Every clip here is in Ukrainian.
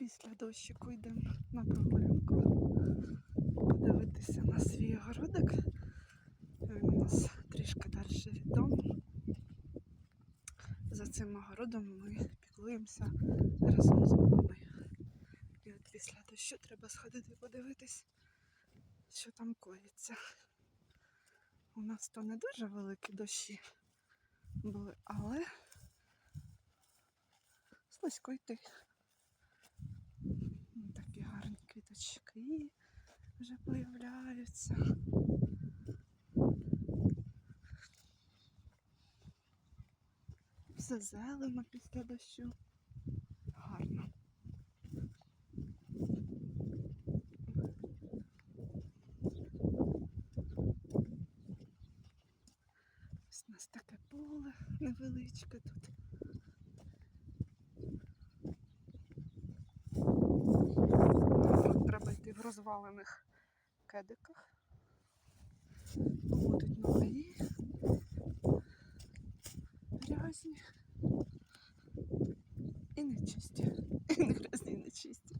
Після дощику йдемо на прогулянку. Подивитися на свій огородик. Він у нас трішки далі від дому. За цим огородом ми піклуємося разом з мамою. І от після дощу треба сходити подивитись, що там коїться. У нас то не дуже великі дощі були, але слизько йти. Квіточки вже появляються. Все зелено після дощу. Гарно. Ось у нас таке поле невеличке. Тут треба йти в розвалених кедиках. Будуть нові, грязні і нечисті. І не грязні, і нечисті.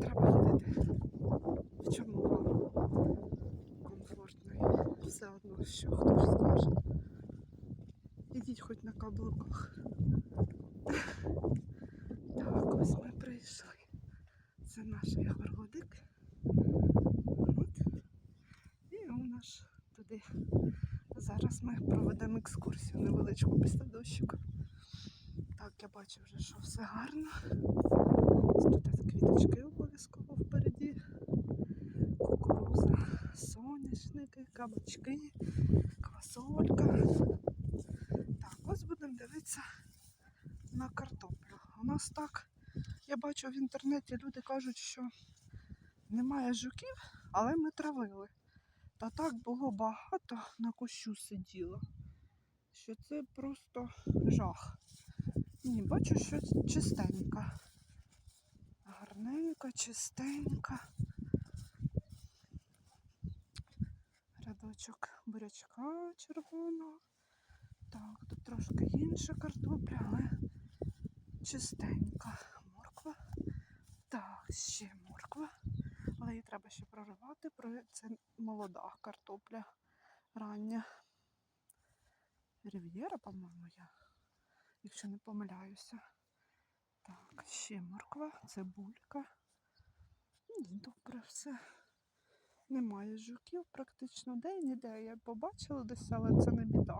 Треба їдати. В чому вам комфортно все одно, що хто ж скаже. Ідіть хоч на каблуках. Так, ось ми прийшли. Це наш огородик. От. І у нас туди. Зараз ми проведемо екскурсію невеличку після дощику. Так, я бачу вже, що все гарно. Ось Тут квіточки обов'язково впереді. Кукуруза, соняшники, кабачки, квасолька. Так, ось будемо дивитися на картоплю. У нас так, я бачу в інтернеті, люди кажуть, що немає жуків, але ми травили. Та так було багато на кущу сиділо, що це просто жах. Ні, бачу, що чистенька. Гарненька, чистенька. Рядочок бурячка червоного. Так, тут трошки інша картопля, але чистенька. Ще морква. Але її треба ще проривати. Це молода картопля рання. Рів'єра, по-моєму, я, якщо не помиляюся. Так, ще морква, цибулька. М, Добре, все. Немає жуків практично де ніде. Я побачила десь, але це не біда.